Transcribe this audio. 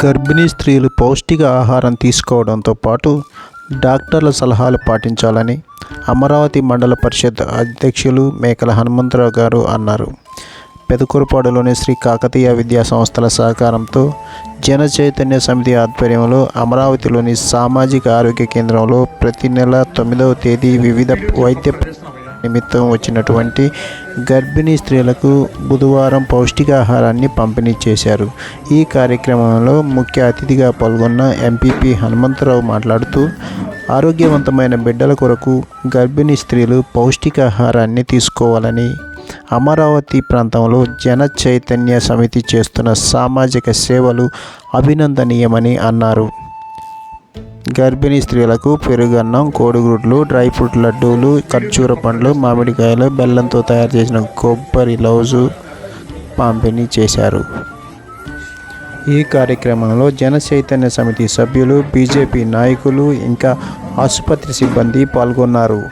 గర్భిణీ స్త్రీలు పౌష్టిక ఆహారం తీసుకోవడంతో పాటు డాక్టర్ల సలహాలు పాటించాలని అమరావతి మండల పరిషత్ అధ్యక్షులు మేకల హనుమంతరావు గారు అన్నారు. పెదకూరుపాడులోని శ్రీ కాకతీయ విద్యా సంస్థల సహకారంతో జన చైతన్య సమితి ఆధ్వర్యంలో అమరావతిలోని సామాజిక ఆరోగ్య కేంద్రంలో ప్రతి నెల తొమ్మిదవ తేదీ వివిధ వైద్య నిమిత్తం వచ్చినటువంటి గర్భిణీ స్త్రీలకు బుధవారం పౌష్టికాహారాన్ని పంపిణీ చేశారు. ఈ కార్యక్రమంలో ముఖ్య అతిథిగా పాల్గొన్న ఎంపీపీ హనుమంతరావు మాట్లాడుతూ ఆరోగ్యవంతమైన బిడ్డల కొరకు గర్భిణీ స్త్రీలు పౌష్టికాహారాన్ని తీసుకోవాలని అమరావతి ప్రాంతంలో జన చైతన్య సమితి చేస్తున్న సామాజిక సేవలు అభినందనీయమని అన్నారు. గర్భిణీ స్త్రీలకు పెరుగన్నం కోడిగుడ్లు డ్రై ఫ్రూట్ లడ్డూలు ఖర్జూర పండ్లు మామిడికాయలు బెల్లంతో తయారు చేసిన కొబ్బరి లౌజు పంపిణీ చేశారు. ఈ కార్యక్రమంలో జన చైతన్య సమితి సభ్యులు బీజేపీ నాయకులు ఇంకా ఆసుపత్రి సిబ్బంది పాల్గొన్నారు.